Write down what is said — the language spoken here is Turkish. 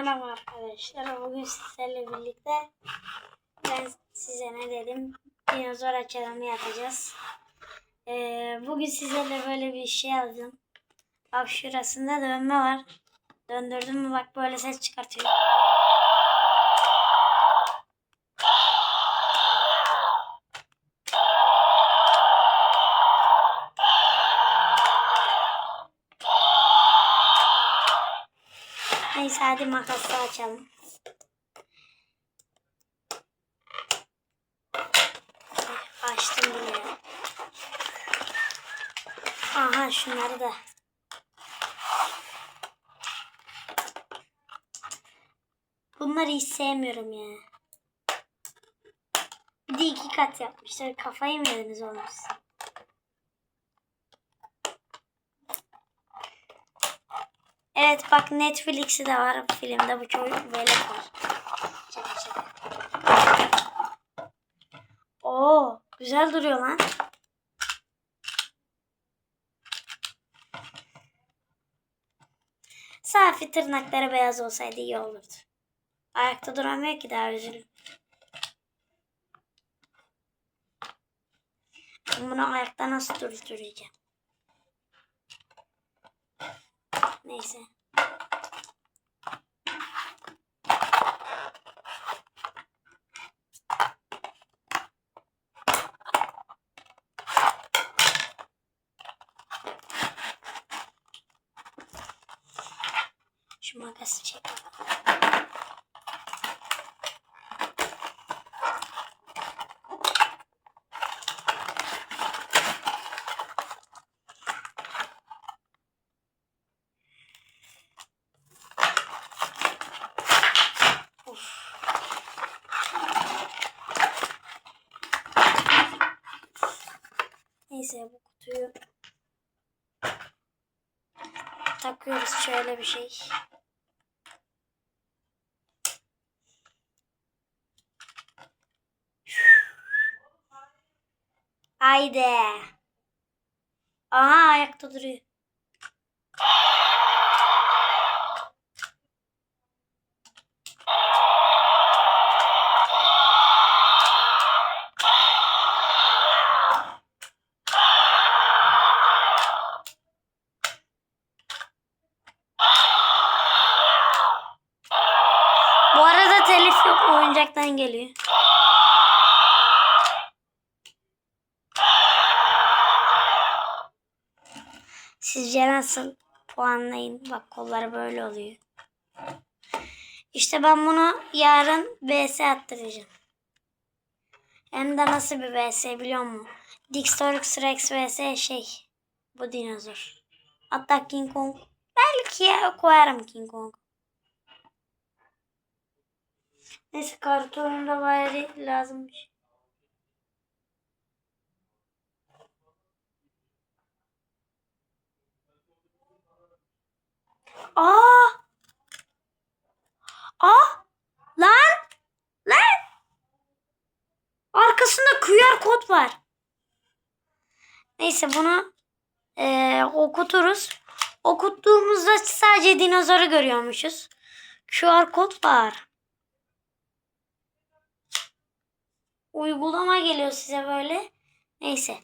Merhaba arkadaşlar. Bugün sizlerle birlikte ben size ne dedim? Dinozor açılımı yapacağız. Ee, bugün sizlerle böyle bir şey aldım. Bak şurasında dönme var. Döndürdüm mü bak böyle ses çıkartıyor. Neyse hadi makasla açalım. Açtım bile. Aha şunları da. Bunları hiç sevmiyorum ya. Bir de iki kat yapmışlar. Kafayı mı yediniz oğlum Evet bak Netflix'i de var filmde bu çocuk böyle var. Şaka. Oo güzel duruyor lan. Safi tırnakları beyaz olsaydı iyi olurdu. Ayakta duramıyor ki daha üzülüm. Bunu ayakta nasıl durduracağım? Neyse. Şu makası çek. Neyse bu kutuyu takıyoruz şöyle bir şey. Haydi. Aha ayakta duruyor. Bu arada telif yok oyuncaktan geliyor. Sizce nasıl puanlayın? Bak kolları böyle oluyor. İşte ben bunu yarın VS attıracağım. Hem de nasıl bir VS biliyor musun? Dixtorix Rex VS şey. Bu dinozor. Hatta King Kong. Belki ya koyarım King Kong. Neyse kartı oyunda bari lazımmış. Aa! Aa! Lan! Lan! Arkasında QR kod var. Neyse bunu eee, okuturuz. Okuttuğumuzda sadece dinozoru görüyormuşuz. QR kod var. Uygulama geliyor size böyle. Neyse.